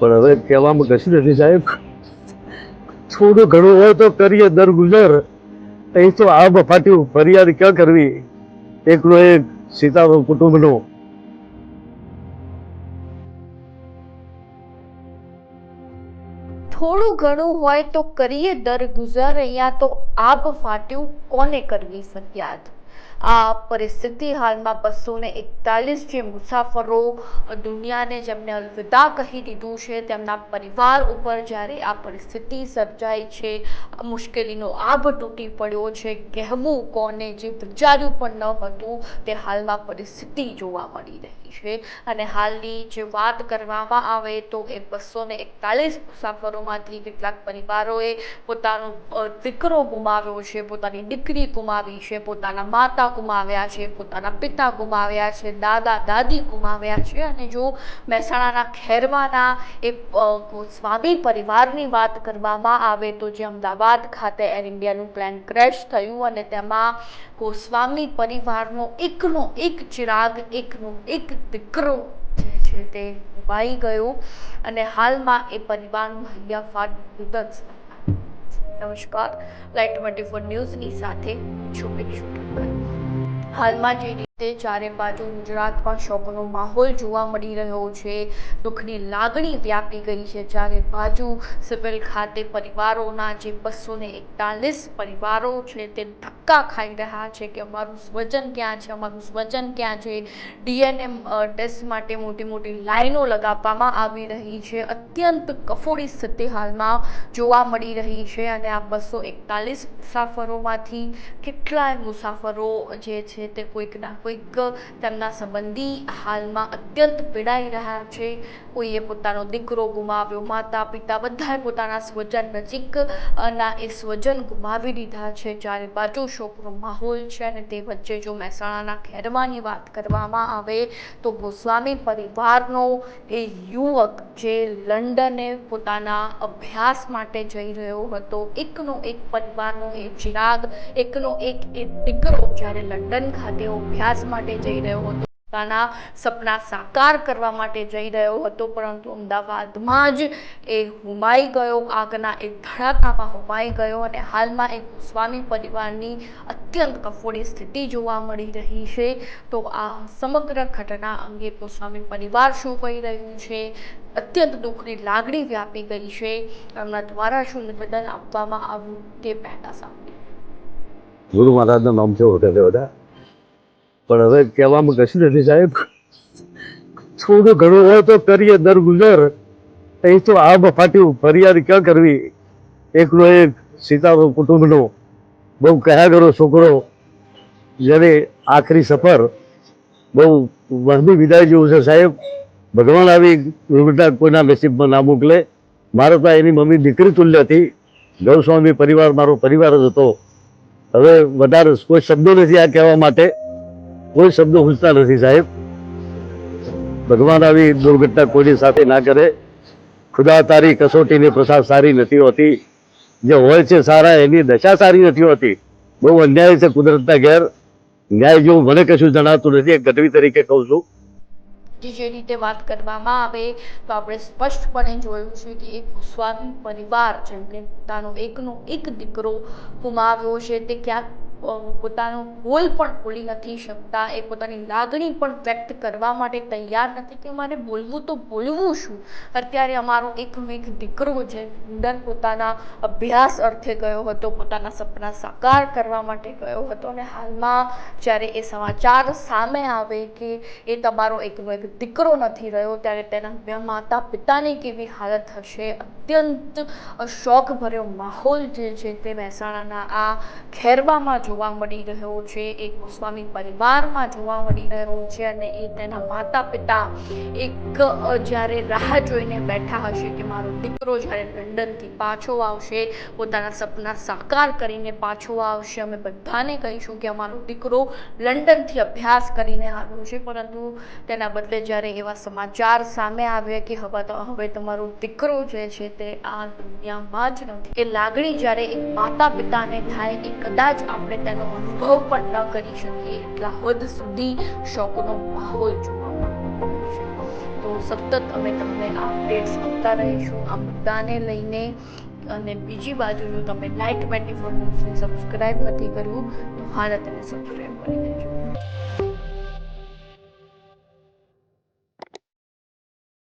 પણ હવે કહેવામાં કશું નથી સાહેબ, થોડું ઘણું હોય તો કરીએ દર ગુજર. અહીં તો આ બફાટી ફરિયાદ ક્યાં કરવી? એકનો એક સીતાનો કુટુંબનો. થોડું ઘણું હોય તો કરીએ દર ગુજર. અહીંયા તો આબ ફાટ્યું, કોને કરવી ફરિયાદ? આ પરિસ્થિતિ હાલમાં બસોને એકતાલીસ જે મુસાફરો દુનિયાને જેમને અલવિદા કહી દીધું છે, તેમના પરિવાર ઉપર જ્યારે આ પરિસ્થિતિ સર્જાઈ છે મુશ્કેલીનો આભ તૂટી પડ્યો છે, કહેવું કોને જે વિચાર્યું પણ ન હતું, તે હાલમાં પરિસ્થિતિ જોવા મળી રહી છે. અને હાલની જે વાત કરવામાં આવે તો એ બસોને એકતાલીસ મુસાફરોમાંથી કેટલાક પરિવારોએ પોતાનો દીકરો ગુમાવ્યો છે, પોતાની દીકરી ગુમાવી છે, પોતાના માતા ગુમાવ્યા છે, પોતાના પિતા ગુમાવ્યા છે, દાદા, દાદી ગુમાવ્યા છે. અને જો મહેસાણાના ખેરવાના એ સ્વામી પરિવારની વાત કરવામાં આવે તો જે અમદાવાદ ખાતે એર ઇન્ડિયાનું પ્લેન ક્રેશ થયું અને તેમાં ગોસ્વામી પરિવારનો એકનો એક ચિરાગ, એકનો એક દીકરો જે છે તે ગુમાઈ ગયો. અને હાલમાં એ પરિવારનું હૈયાફાટ મુદત નમસ્કાર. લાઈટ ટ્વેન્ટી ફોર ન્યૂઝની સાથે છું હાલમાં જે રીતે ચારે બાજુ ગુજરાતમાં શોકનો માહોલ જોવા મળી રહ્યો છે. દુઃખની લાગણી વ્યાપી ગઈ છે. ચારે બાજુ સિવિલ ખાતે પરિવારોના જે બસો ને એકતાલીસ પરિવારો છે તે ધક્કા ખાઈ રહ્યા છે કે અમારું સ્વજન ક્યાં છે? અમારું સ્વજન ક્યાં છે? ડીએનએમ ટેસ્ટ માટે મોટી મોટી લાઈનો લગાવવામાં આવી રહી છે. અત્યંત કફોડી સ્થિતિ હાલમાં જોવા મળી રહી છે અને આ બસો એકતાલીસ મુસાફરોમાંથી કેટલાય મુસાફરો જે છે તે કોઈકના કોઈક તેમના સંબંધી હાલમાં અત્યંત પીડાઈ રહ્યા છે. કોઈએ પોતાનો દીકરો ગુમાવ્યો, માતા, પિતા બધાએ પોતાના સ્વજન નજીક ના એ સ્વજન ગુમાવી દીધા છે. ચારે બાજુ શોકનો માહોલ છે અને તે વચ્ચે જો મહેસાણાના ખેરવાની વાત કરવામાં આવે તો ગોસ્વામી પરિવારનો એ યુવક જે લંડને પોતાના અભ્યાસ માટે જઈ રહ્યો હતો, એકનો એક પરિવારનો એ ચિરાગ, એકનો એક એ દીકરો જ્યારે લંડન ખાતે અભ્યાસ માટે જઈ રહ્યો હતો. પોતાના સપના સાકાર કરવા માટે જઈ રહ્યો હતો, પરંતુ અમદાવાદમાં જ એ હુમાઈ ગયો. આગના એક ધડાકામાં હુમાઈ ગયો અને હાલમાં એક સ્વામી પરિવારની અત્યંત કફોડી સ્થિતિ જોવા મળી રહી છે. તો આ સમગ્ર ઘટના અંગે ગોસ્વામી પરિવાર શું કહી રહ્યું છે? અત્યંત દુઃખની લાગણી વ્યાપી ગઈ છે. એમના દ્વારા શું નિવેદન આપવામાં આવ્યું તે પહેલા સામે ગુરુ મહારાજનું નામ છે હોટલે બધા? પણ હવે કહેવામાં કશું નથી સાહેબ. થોડું ઘણું હોય તો કરીએ, દર ગુજર. અહીં તો આ બફાટ્યું ફરિયાદ ક્યાં કરવી? એકનો એક સીતાનો કુટુંબનો, બહુ કયા કરો છોકરો, જેની આખરી સફર, બહુ વહમી વિદાય જેવું છે સાહેબ. ભગવાન આવી દુર્ઘટના કોઈના નસીબમાં ના મોકલે. મારે તો એની મમ્મી દીકરી તુલ્ય હતી ગૌસ્વામી પરિવાર, મારો પરિવાર જ હતો. હવે વધારે કોઈ શબ્દો નથી આ કહેવા માટે. કોઈ શબ્દો પૂછતા નથી, સાહેબ. ભગવાન આવી દુર્ઘટના કોઈની સાથે ના કરે. ખુદા તારી કસોટીની પ્રસાદ સારી નથી હોતી. જે હોય છે સારા, એની દશા સારી નથી હોતી. બહુ અન્યાય છે કુદરતના ઘેર. ન્યાય જેવું મને કશું જણાતું નથી. એક ગઢવી તરીકે કહું છું. જે રીતે વાત કરવામાં આવે, તો આપણે સ્પષ્ટપણે જોયું છે કે એક સ્વામી પરિવાર જેમને પોતાનો એકનો એક દીકરો ગુમાવ્યો છે, તે ક્યાંક પોતાનો બોલ પણ બોલી નથી શકતા, એ પોતાની લાગણી પણ વ્યક્ત કરવા માટે તૈયાર નથી કે મારે બોલવું તો બોલવું શું? અત્યારે અમારો એકનો એક દીકરો છે ઉંદર પોતાના અભ્યાસ અર્થે ગયો હતો, પોતાના સપના સાકાર કરવા માટે ગયો હતો અને હાલમાં જ્યારે એ સમાચાર સામે આવે કે એ તમારો એકનો એક દીકરો નથી રહ્યો, ત્યારે તેના માતા પિતાની કેવી હાલત હશે? અત્યંત શોકભર્યો માહોલ જે છે તે મહેસાણાના આ ખેરવામાં જોવા મળી રહ્યો છે. એક ગોસ્વામી પરિવારમાં જોવા મળી રહ્યો છે અને એ તેના માતા પિતા એક જ્યારે રાહ જોઈને બેઠા હશે કે મારો દીકરો જ્યારે લંડનથી પાછો આવશે, પોતાના સપના સાકાર કરીને પાછો આવશે, અમે બધાને કહીશું કે અમારો દીકરો લંડનથી અભ્યાસ કરીને આવ્યો છે. પરંતુ તેના બદલે જ્યારે એવા સમાચાર સામે આવ્યા કે હવે તો, હવે તમારો દીકરો જે છે તે આ દુનિયામાં જ નથી. એ લાગણી જ્યારે એક માતા પિતાને થાય, એ કદાચ આપણે તેનો અનુભવ પણ ન કરી શકીએ એટલા હદ સુધી શોકનો માહોલ જોવા મળે છે. તો સતત અમે તમને અપડેટ્સ આપતા રહીશું. આ મુદ્દાને લઈને અને બીજી બાજુ જો તમે લાઇટ ટ્વેન્ટી ફોર ન્યૂઝને સબસ્ક્રાઇબ નથી કર્યું, તો હાલ તેને સબસ્ક્રાઈબ કરી દેજો